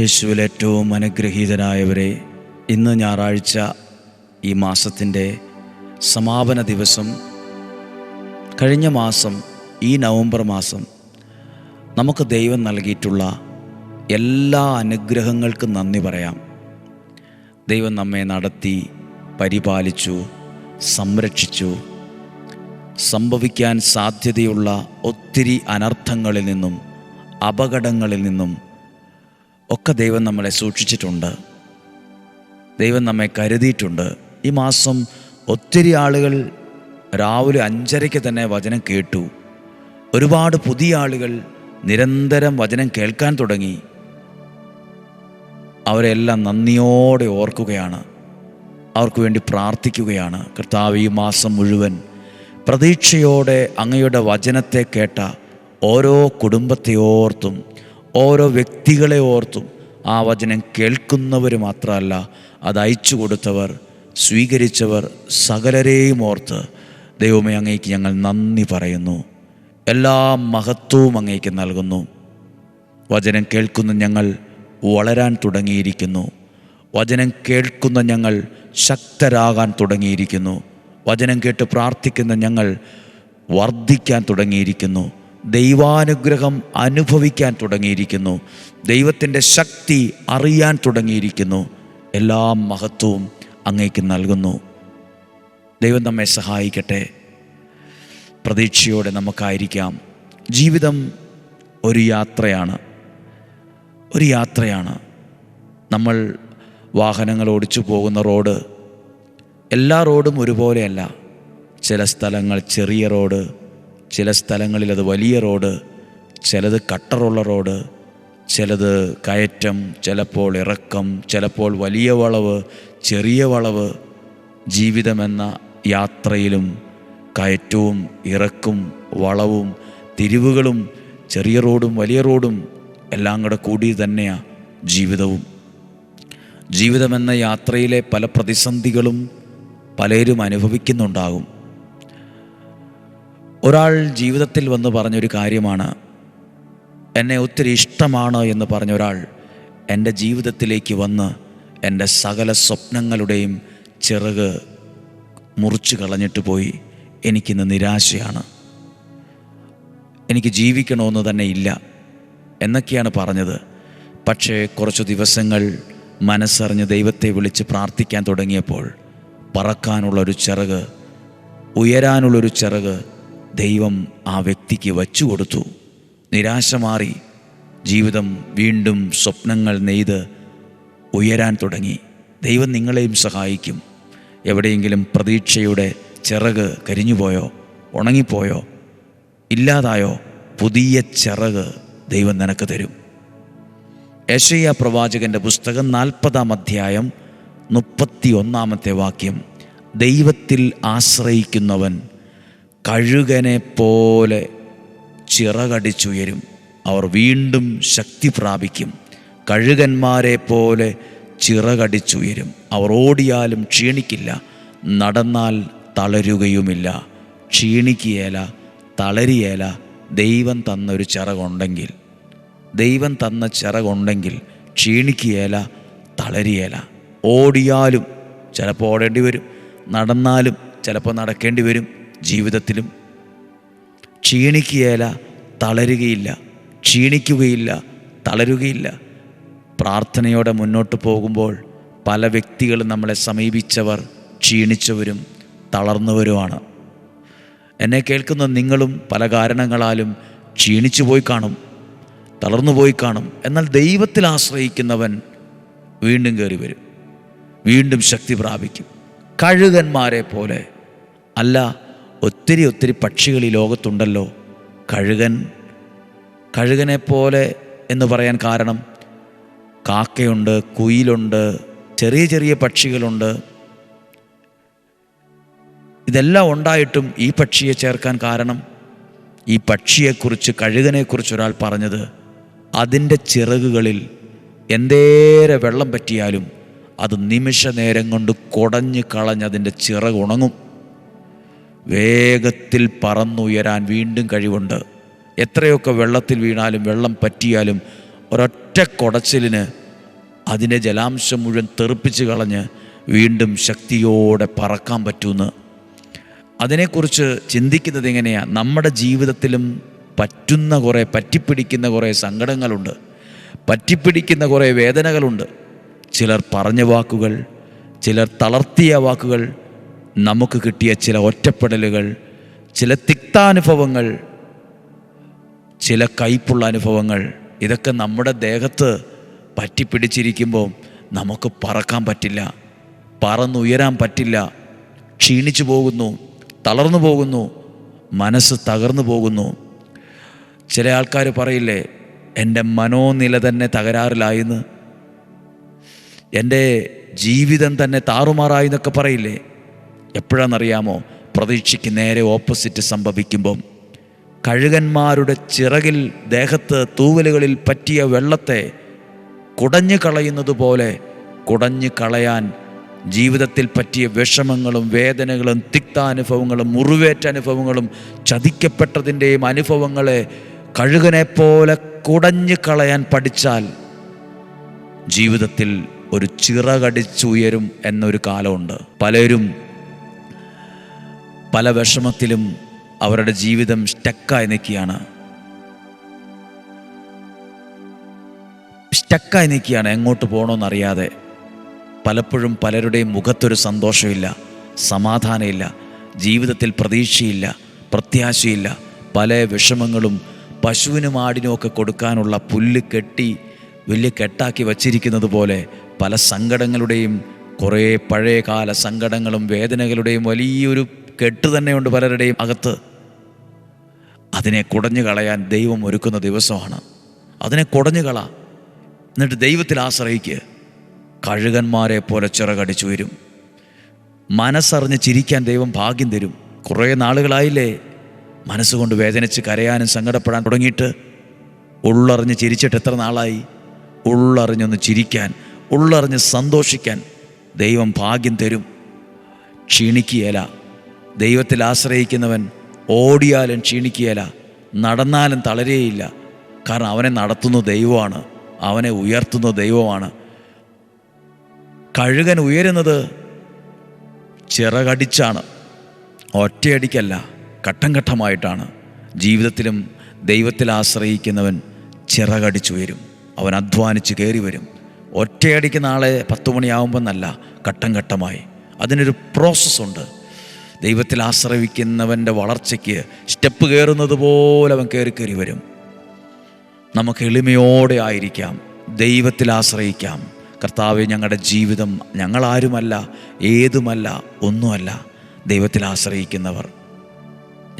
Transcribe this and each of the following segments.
യേശുവിൽ ഏറ്റവും അനുഗ്രഹീതനായവരെ ഇന്ന് ഞായറാഴ്ച ഈ മാസത്തിന്റെ സമാപന ദിവസം കഴിഞ്ഞ മാസം ഈ നവംബർ മാസം നമുക്ക് ദൈവം നൽകിയിട്ടുള്ള എല്ലാ അനുഗ്രഹങ്ങൾക്കും നന്ദി പറയാം. ദൈവം നമ്മെ നടത്തി പരിപാലിച്ചു സംരക്ഷിച്ചു. സംഭവിക്കാൻ സാധ്യതയുള്ള ഒത്തിരി അനർത്ഥങ്ങളിൽ നിന്നും അപകടങ്ങളിൽ നിന്നും ഒക്കെ ദൈവം നമ്മളെ സൂക്ഷിച്ചിട്ടുണ്ട്. ദൈവം നമ്മെ കരുതിയിട്ടുണ്ട്. ഈ മാസം ഒത്തിരി ആളുകൾ രാവിലെ അഞ്ചരയ്ക്ക് തന്നെ വചനം കേട്ടു. ഒരുപാട് പുതിയ ആളുകൾ നിരന്തരം വചനം കേൾക്കാൻ തുടങ്ങി. അവരെല്ലാം നന്ദിയോടെ ഓർക്കുകയാണ്. അവർക്ക് വേണ്ടി പ്രാർത്ഥിക്കുകയാണ്. കർത്താവ് ഈ മാസം മുഴുവൻ പ്രതീക്ഷയോടെ അങ്ങയുടെ വചനത്തെ കേട്ട ഓരോ കുടുംബത്തെ ഓർത്തും ഓരോ വ്യക്തികളെ ഓർത്തും. ആ വചനം കേൾക്കുന്നവർ മാത്രമല്ല അത് അയച്ചു കൊടുത്തവർ സ്വീകരിച്ചവർ സകലരെയും ഓർത്ത് ദൈവമേ അങ്ങേക്ക് ഞങ്ങൾ നന്ദി പറയുന്നു. എല്ലാ മഹത്വവും അങ്ങേക്ക് നൽകുന്നു. വചനം കേൾക്കുന്ന ഞങ്ങൾ വളരാൻ തുടങ്ങിയിരിക്കുന്നു. വചനം കേൾക്കുന്ന ഞങ്ങൾ ശക്തരാകാൻ തുടങ്ങിയിരിക്കുന്നു. വചനം കേട്ട് പ്രാർത്ഥിക്കുന്ന ഞങ്ങൾ വർദ്ധിക്കാൻ തുടങ്ങിയിരിക്കുന്നു. ദൈവാനുഗ്രഹം അനുഭവിക്കാൻ തുടങ്ങിയിരിക്കുന്നു. ദൈവത്തിന്റെ ശക്തി അറിയാൻ തുടങ്ങിയിരിക്കുന്നു. എല്ലാ മഹത്വവും അങ്ങേക്ക് നൽകുന്നു. ദൈവം നമ്മെ സഹായിക്കട്ടെ. പ്രതീക്ഷയോടെ നമുക്കായിരിക്കാം. ജീവിതം ഒരു യാത്രയാണ്. ഒരു യാത്രയാണ്. നമ്മൾ വാഹനങ്ങൾ ഓടിച്ചു പോകുന്ന റോഡ് എല്ലാ റോഡും ഒരുപോലെയല്ല. ചില സ്ഥലങ്ങൾ ചെറിയ റോഡ് ചില സ്ഥലങ്ങളിൽ അത് വലിയ റോഡ് ചിലത് കട്ടറുള്ള റോഡ് ചിലത് കയറ്റം ചിലപ്പോൾ ഇറക്കം ചിലപ്പോൾ വലിയ വളവ് ചെറിയ വളവ് ജീവിതമെന്ന യാത്രയിലും കയറ്റവും ഇറക്കും വളവും തിരിവുകളും ചെറിയ റോഡും വലിയ റോഡും എല്ലാം കൂടെ കൂടി തന്നെയാണ് ജീവിതവും. ജീവിതമെന്ന യാത്രയിലെ പല പ്രതിസന്ധികളും പലരും അനുഭവിക്കുന്നുണ്ടാകും. ഒരാൾ ജീവിതത്തിൽ വന്ന് പറഞ്ഞൊരു കാര്യമാണ്. എന്നെ ഒത്തിരി ഇഷ്ടമാണ് എന്ന് പറഞ്ഞ ഒരാൾ എന്റെ ജീവിതത്തിലേക്ക് വന്ന് എന്റെ സകല സ്വപ്നങ്ങളുടെയും ചിറക് മുറിച്ചു കളഞ്ഞിട്ട് പോയി. എനിക്കിന്ന് നിരാശയാണ്. എനിക്ക് ജീവിക്കണമെന്ന് തന്നെ ഇല്ല എന്നൊക്കെയാണ് പറഞ്ഞത്. പക്ഷേ കുറച്ച് ദിവസങ്ങൾ മനസ്സറിഞ്ഞ് ദൈവത്തെ വിളിച്ച് പ്രാർത്ഥിക്കാൻ തുടങ്ങിയപ്പോൾ പറക്കാനുള്ളൊരു ചിറക് ഉയരാനുള്ളൊരു ചിറക് ദൈവം ആ വ്യക്തിക്ക് വച്ചു കൊടുത്തു നിരാശ മാറി ജീവിതം വീണ്ടും സ്വപ്നങ്ങൾ നെയ്ത് ഉയരാൻ തുടങ്ങി. ദൈവം നിങ്ങളെയും സഹായിക്കും. എവിടെയെങ്കിലും പ്രതീക്ഷയുടെ ചിറക് കരിഞ്ഞുപോയോ ഉണങ്ങിപ്പോയോ ഇല്ലാതായോ പുതിയ ചിറക് ദൈവം നിനക്ക് തരും. യശയ്യ പ്രവാചകന്റെ പുസ്തകം നാൽപ്പതാം അധ്യായം മുപ്പത്തി ഒന്നാമത്തെ വാക്യം ദൈവത്തിൽ ആശ്രയിക്കുന്നവൻ കഴുകനെ പോലെ ചിറകടിച്ചുയരും. അവർ വീണ്ടും ശക്തി പ്രാപിക്കും. കഴുകന്മാരെ പോലെ ചിറകടിച്ചുയരും. അവർ ഓടിയാലും ക്ഷീണിക്കില്ല. നടന്നാൽ തളരുകയുമില്ല. ക്ഷീണിക്കുകയല തളരിയേല. ദൈവം തന്നൊരു ചിറകുണ്ടെങ്കിൽ ദൈവം തന്ന ചിറകുണ്ടെങ്കിൽ ക്ഷീണിക്കുകയല തളരിയേല. ഓടിയാലും ചിലപ്പോൾ ഓടേണ്ടി വരും നടന്നാലും ചിലപ്പോൾ നടക്കേണ്ടി വരും ജീവിതത്തിലും ക്ഷീണിക്കുകയല്ല തളരുകയില്ല ക്ഷീണിക്കുകയില്ല തളരുകയില്ല. പ്രാർത്ഥനയോടെ മുന്നോട്ട് പോകുമ്പോൾ പല വ്യക്തികളും നമ്മളെ സമീപിച്ചവർ ക്ഷീണിച്ചവരും തളർന്നവരുമാണ്. എന്നെ കേൾക്കുന്ന നിങ്ങളും പല കാരണങ്ങളാലും ക്ഷീണിച്ചു പോയി കാണും തളർന്നു പോയി കാണും. എന്നാൽ ദൈവത്തിൽ ആശ്രയിക്കുന്നവൻ വീണ്ടും കയറി വരും വീണ്ടും ശക്തി പ്രാപിക്കും. കഴുകന്മാരെ പോലെ അല്ല ഒത്തിരി ഒത്തിരി പക്ഷികൾ ഈ ലോകത്തുണ്ടല്ലോ. കഴുകൻ കഴുകനെ പോലെ എന്ന് പറയാൻ കാരണം കാക്കയുണ്ട് കുയിലുണ്ട് ചെറിയ ചെറിയ പക്ഷികളുണ്ട്. ഇതെല്ലാം ഉണ്ടായിട്ടും ഈ പക്ഷിയെ ചേർക്കാൻ കാരണം ഈ പക്ഷിയെക്കുറിച്ച് കഴുകനെക്കുറിച്ച് ഒരാൾ പറഞ്ഞത് അതിന്റെ ചിറകുകളിൽ എന്തേരെ വെള്ളം പറ്റിയാലും അത് നിമിഷ നേരം കൊണ്ട് കുടഞ്ഞ് കളഞ്ഞ് അതിന്റെ ചിറക് ഉണങ്ങും. വേഗത്തിൽ പറന്നുയരാൻ വീണ്ടും കഴിവുണ്ട്. എത്രയൊക്കെ വെള്ളത്തിൽ വീണാലും വെള്ളം പറ്റിയാലും ഒരൊറ്റ കുടച്ചിലിന് അതിനെ ജലാംശം മുഴുവൻ തെറിപ്പിച്ച് കളഞ്ഞ് വീണ്ടും ശക്തിയോടെ പറക്കാൻ പറ്റുമെന്ന് അതിനെക്കുറിച്ച് ചിന്തിക്കുന്നത് എങ്ങനെയാണ് നമ്മുടെ ജീവിതത്തിലും പറ്റുന്ന കുറേ പറ്റിപ്പിടിക്കുന്ന കുറേ സങ്കടങ്ങളുണ്ട്. പറ്റിപ്പിടിക്കുന്ന കുറേ വേദനകളുണ്ട്. ചിലർ പറഞ്ഞ വാക്കുകൾ ചിലർ തളർത്തിയ വാക്കുകൾ നമുക്ക് കിട്ടിയ ചില ഒറ്റപ്പെടലുകൾ ചില തിക്താനുഭവങ്ങൾ ചില കയ്പുള്ള അനുഭവങ്ങൾ ഇതൊക്കെ നമ്മുടെ ദേഹത്ത് പറ്റിപ്പിടിച്ചിരിക്കുമ്പോൾ നമുക്ക് പറക്കാൻ പറ്റില്ല പറന്നുയരാൻ പറ്റില്ല ക്ഷീണിച്ചു പോകുന്നു തളർന്നു പോകുന്നു മനസ്സ് തകർന്നു പോകുന്നു. ചില ആൾക്കാർ പറയില്ലേ എന്റെ മനോനില തന്നെ തകരാറിലായിന്ന് എന്റെ ജീവിതം തന്നെ താറുമാറായി എന്നൊക്കെ പറയില്ലേ? എപ്പോഴാണെന്നറിയാമോ? പ്രതീക്ഷയ്ക്ക് നേരെ ഓപ്പോസിറ്റ് സംഭവിക്കുമ്പം. കഴുകന്മാരുടെ ചിറകിൽ ദേഹത്ത് തൂവലുകളിൽ പറ്റിയ വെള്ളത്തെ കുടഞ്ഞു കളയുന്നത് പോലെ കുടഞ്ഞു കളയാൻ ജീവിതത്തിൽ പറ്റിയ വിഷമങ്ങളും വേദനകളും തിക്താനുഭവങ്ങളും മുറിവേറ്റ അനുഭവങ്ങളും ചതിക്കപ്പെട്ടതിന്റെയും അനുഭവങ്ങളെ കഴുകനെപ്പോലെ കുടഞ്ഞു കളയാൻ പഠിച്ചാൽ ജീവിതത്തിൽ ഒരു ചിറകടിച്ചുയരും എന്നൊരു കാലമുണ്ട്. പലരും പല വിഷമത്തിലും അവരുടെ ജീവിതം സ്റ്റക്കായി നിൽക്കുകയാണ്. സ്റ്റക്കായി നിൽക്കുകയാണ് എങ്ങോട്ട് പോകണമെന്നറിയാതെ പലപ്പോഴും പലരുടെയും മുഖത്തൊരു സന്തോഷമില്ല സമാധാനമില്ല ജീവിതത്തിൽ പ്രതീക്ഷയില്ല പ്രത്യാശയില്ല. പല വിഷമങ്ങളും പശുവിനും ആടിനും ഒക്കെ കൊടുക്കാനുള്ള പുല്ല് കെട്ടി വലിയ കെട്ടാക്കി വച്ചിരിക്കുന്നത് പോലെ പല സങ്കടങ്ങളുടെയും കുറേ പഴയകാല സങ്കടങ്ങളും വേദനകളുടെയും വലിയൊരു കെട്ട് തന്നെയുണ്ട് പലരുടെയും അകത്ത്. അതിനെ കുടഞ്ഞു കളയാൻ ദൈവം ഒരുക്കുന്ന ദിവസമാണ്. അതിനെ കുടഞ്ഞു കള. എന്നിട്ട് ദൈവത്തിൽ ആശ്രയിക്കുക കഴുകന്മാരെ പോലെ ചിറകടിച്ചു വരും. മനസ്സറിഞ്ഞ് ചിരിക്കാൻ ദൈവം ഭാഗ്യം തരും. കുറേ നാളുകളായില്ലേ മനസ്സുകൊണ്ട് വേദനിച്ച് കരയാനും സങ്കടപ്പെടാൻ തുടങ്ങിയിട്ട്. ഉള്ളറിഞ്ഞ് ചിരിച്ചിട്ട് എത്ര നാളായി? ഉള്ളറിഞ്ഞൊന്ന് ചിരിക്കാൻ ഉള്ളറിഞ്ഞ് സന്തോഷിക്കാൻ ദൈവം ഭാഗ്യം തരും. ക്ഷീണിക്കുകയില്ല. ദൈവത്തിൽ ആശ്രയിക്കുന്നവൻ ഓടിയാലും ക്ഷീണിക്കുകയില്ല നടന്നാലും തളരുകയില്ല. കാരണം അവനെ നടത്തുന്ന ദൈവമാണ് അവനെ ഉയർത്തുന്ന ദൈവമാണ്. കഴുകൻ ഉയരുന്നത് ചിറകടിച്ചാണ് ഒറ്റയടിക്കല്ല ഘട്ടം ഘട്ടമായിട്ടാണ് ജീവിതത്തിലും ദൈവത്തിൽ ആശ്രയിക്കുന്നവൻ ചിറകടിച്ചുയരും അവൻ അധ്വാനിച്ച് കയറി വരും ഒറ്റയടിക്ക് നാളെ പത്ത് മണിയാവുമ്പോൾ എന്നല്ല ഘട്ടം ഘട്ടമായി അതിനൊരു പ്രോസസ്സുണ്ട് ദൈവത്തിൽ ആശ്രയിക്കുന്നവന്റെ വളർച്ചയ്ക്ക് സ്റ്റെപ്പ് കയറുന്നത് പോലെ അവൻ കയറി കയറി വരും. നമുക്ക് എളിമയോടെ ആയിരിക്കാം. ദൈവത്തിൽ ആശ്രയിക്കാം. കർത്താവ് ഞങ്ങളുടെ ജീവിതം ഞങ്ങളാരുമല്ല ഏതുമല്ല ഒന്നുമല്ല. ദൈവത്തിൽ ആശ്രയിക്കുന്നവർ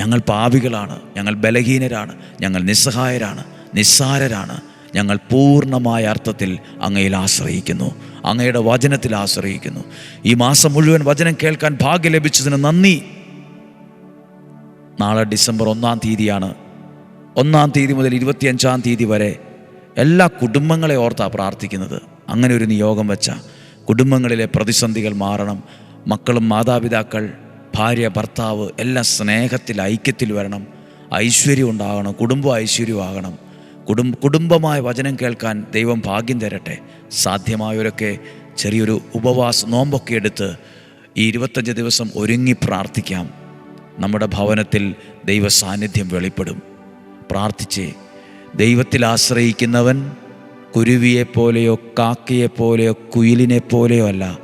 ഞങ്ങൾ പാവികളാണ് ഞങ്ങൾ ബലഹീനരാണ് ഞങ്ങൾ നിസ്സഹായരാണ് നിസ്സാരരാണ്. ഞങ്ങൾ പൂർണമായ അർത്ഥത്തിൽ അങ്ങയിൽ ആശ്രയിക്കുന്നു. അങ്ങയുടെ വചനത്തിൽ ആശ്രയിക്കുന്നു. ഈ മാസം മുഴുവൻ വചനം കേൾക്കാൻ ഭാഗ്യം ലഭിച്ചതിന് നന്ദി. നാളെ ഡിസംബർ ഒന്നാം തീയതിയാണ്. ഒന്നാം തീയതി മുതൽ ഇരുപത്തിയഞ്ചാം തീയതി വരെ എല്ലാ കുടുംബങ്ങളെ ഓർത്താണ് പ്രാർത്ഥിക്കുന്നത്. അങ്ങനെ ഒരു നിയോഗം വെച്ച കുടുംബങ്ങളിലെ പ്രതിസന്ധികൾ മാറണം. മക്കളും മാതാപിതാക്കൾ ഭാര്യ ഭർത്താവ് എല്ലാം സ്നേഹത്തിൽ ഐക്യത്തിൽ വരണം. ഐശ്വര്യം ഉണ്ടാകണം കുടുംബം ഐശ്വര്യമാകണം. കുടുംബ കുടുംബമായ വചനം കേൾക്കാൻ ദൈവം ഭാഗ്യം തരട്ടെ. സാധ്യമായവരൊക്കെ ചെറിയൊരു ഉപവാസ നോമ്പൊക്കെ എടുത്ത് ഈ ഇരുപത്തഞ്ച് ദിവസം ഒരുങ്ങി പ്രാർത്ഥിക്കാം. നമ്മുടെ ഭവനത്തിൽ ദൈവ സാന്നിധ്യം വെളിപ്പെടും. പ്രാർത്ഥിച്ച് ദൈവത്തിൽ ആശ്രയിക്കുന്നവൻ കുരുവിയെപ്പോലെയോ കാക്കയെപ്പോലെയോ കുയിലിനെ പോലെയോ അല്ല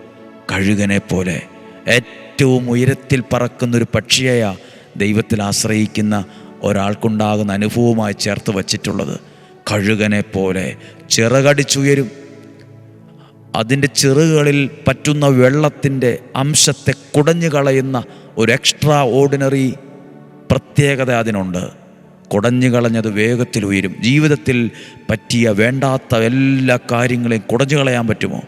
കഴുകനെ പോലെ. ഏറ്റവും ഉയരത്തിൽ പറക്കുന്നൊരു പക്ഷിയായ ദൈവത്തിൽ ആശ്രയിക്കുന്ന ഒരാൾക്കുണ്ടാകുന്ന അനുഭവമായി ചേർത്ത് വച്ചിട്ടുള്ളത്. കഴുകനെ പോലെ ചിറകടിച്ചുയരും. അതിന്റെ ചിറകുകളിൽ പറ്റുന്ന വെള്ളത്തിന്റെ അംശത്തെ കുടഞ്ഞു കളയുന്ന ഒരു എക്സ്ട്രാ ഓർഡിനറി പ്രത്യേകത അതിനുണ്ട്. കുടഞ്ഞു കളഞ്ഞത് വേഗത്തിൽ ഉയരും. ജീവിതത്തിൽ പറ്റിയ വേണ്ടാത്ത എല്ലാ കാര്യങ്ങളെയും കുടഞ്ഞു കളയാൻ പറ്റുമോ?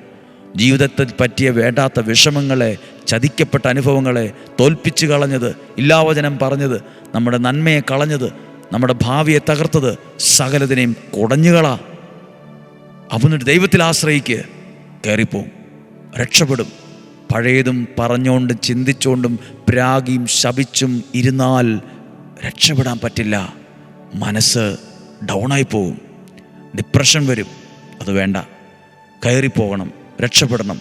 ജീവിതത്തിൽ പറ്റിയ വേണ്ടാത്ത വിഷമങ്ങളെ ചതിക്കപ്പെട്ട അനുഭവങ്ങളെ തോൽപ്പിച്ചു കളഞ്ഞത് ഇല്ലാവചനം പറഞ്ഞത് നമ്മുടെ നന്മയെ കളഞ്ഞത് നമ്മുടെ ഭാവിയെ തകർത്തത് സകലതിനെയും കുടഞ്ഞുകളാ. അവന്നിട്ട് ദൈവത്തിൽ ആശ്രയിക്ക് കയറിപ്പോവും രക്ഷപ്പെടും. പഴയതും പറഞ്ഞുകൊണ്ടും ചിന്തിച്ചുകൊണ്ടും പ്രാഗിയും ശപിച്ചും ഇരുന്നാൽ രക്ഷപ്പെടാൻ പറ്റില്ല. മനസ്സ് ഡൗണായി പോവും ഡിപ്രഷൻ വരും. അത് വേണ്ട. കയറിപ്പോകണം രക്ഷപ്പെടണം.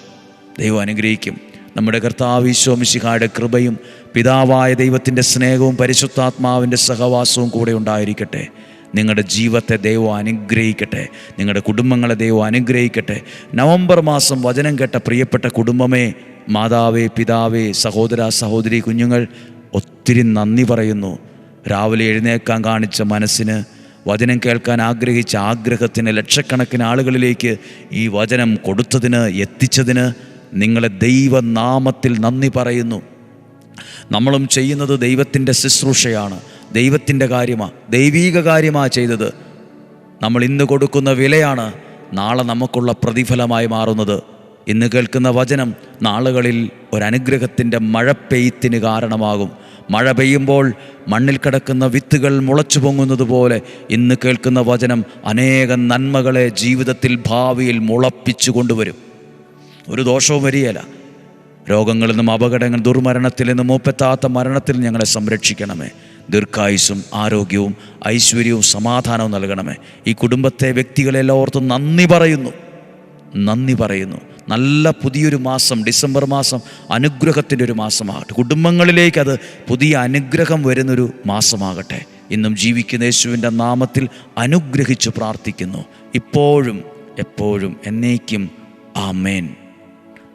ദൈവം അനുഗ്രഹിക്കും. നമ്മുടെ കർത്താവ് ഈശോമിശിഹായുടെ കൃപയും പിതാവായ ദൈവത്തിന്റെ സ്നേഹവും പരിശുദ്ധാത്മാവിന്റെ സഹവാസവും കൂടെ ഉണ്ടായിരിക്കട്ടെ. നിങ്ങളുടെ ജീവിതത്തെ ദൈവം അനുഗ്രഹിക്കട്ടെ. നിങ്ങളുടെ കുടുംബങ്ങളെ ദൈവം അനുഗ്രഹിക്കട്ടെ. നവംബർ മാസം വചനം കേട്ട പ്രിയപ്പെട്ട കുടുംബമേ മാതാവേ പിതാവേ സഹോദര സഹോദരി കുഞ്ഞുങ്ങൾ ഒത്തിരി നന്ദി പറയുന്നു. രാവിലെ എഴുന്നേക്കാൻ കാണിച്ച മനസ്സിന് വചനം കേൾക്കാൻ ആഗ്രഹിച്ച ആഗ്രഹത്തിന് ലക്ഷക്കണക്കിന് ആളുകളിലേക്ക് ഈ വചനം കൊടുത്തതിന് എത്തിച്ചതിന് നിങ്ങളെ ദൈവനാമത്തിൽ നന്ദി പറയുന്നു. നമ്മളും ചെയ്യുന്നത് ദൈവത്തിന്റെ ശുശ്രൂഷയാണ്. ദൈവത്തിന്റെ കാര്യമാണ് ദൈവീക കാര്യമാണ് ചെയ്തത്. നമ്മൾ ഇന്ന് കൊടുക്കുന്ന വിലയാണ് നാളെ നമുക്കുള്ള പ്രതിഫലമായി മാറുന്നത്. ഇന്ന് കേൾക്കുന്ന വചനം നാളുകളിൽ ഒരനുഗ്രഹത്തിന്റെ മഴ പെയ്ത്തിന് കാരണമാകും. മഴ പെയ്യുമ്പോൾ മണ്ണിൽ കിടക്കുന്ന വിത്തുകൾ മുളച്ചു പൊങ്ങുന്നത് പോലെ ഇന്ന് കേൾക്കുന്ന വചനം അനേകം നന്മകളെ ജീവിതത്തിൽ ഭാവിയിൽ മുളപ്പിച്ചു കൊണ്ടുവരും. ഒരു ദോഷവും വരികയില്ല. രോഗങ്ങളിൽ നിന്നും അപകടങ്ങൾ ദുർമരണത്തിൽ നിന്നും മൂപ്പെത്താത്ത മരണത്തിൽ ഞങ്ങളെ സംരക്ഷിക്കണമേ. ദീർഘായുസും ആരോഗ്യവും ഐശ്വര്യവും സമാധാനവും നൽകണമേ. ഈ കുടുംബത്തെ വ്യക്തികളെല്ലാം ഓർത്ത് നന്ദി പറയുന്നു. നന്ദി പറയുന്നു. നല്ല പുതിയൊരു മാസം ഡിസംബർ മാസം അനുഗ്രഹത്തിന്റെ ഒരു മാസമാകട്ടെ. കുടുംബങ്ങളിലേക്ക് അത് പുതിയ അനുഗ്രഹം വരുന്നൊരു മാസമാകട്ടെ. ഇന്നും ജീവിക്കുന്ന യേശുവിന്റെ നാമത്തിൽ അനുഗ്രഹിച്ച് പ്രാർത്ഥിക്കുന്നു. ഇപ്പോഴും എപ്പോഴും എന്നേക്കും ആമേൻ.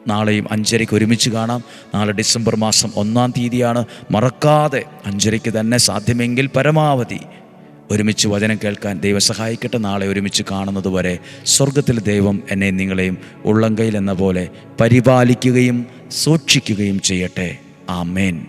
നാളെയും അഞ്ചരയ്ക്ക് ഒരുമിച്ച് കാണാം. നാളെ ഡിസംബർ മാസം ഒന്നാം തീയതിയാണ്. മറക്കാതെ അഞ്ചരയ്ക്ക് തന്നെ സാധ്യമെങ്കിൽ പരമാവധി ഒരുമിച്ച് വചനം കേൾക്കാൻ ദൈവം സഹായിക്കട്ടെ. നാളെ ഒരുമിച്ച് കാണുന്നത് വരെ സ്വർഗത്തിൽ ദൈവം എന്നെ നിങ്ങളെയും ഉള്ളംകൈയിൽ എന്ന പോലെ പരിപാലിക്കുകയും സൂക്ഷിക്കുകയും ചെയ്യട്ടെ. ആമേൻ.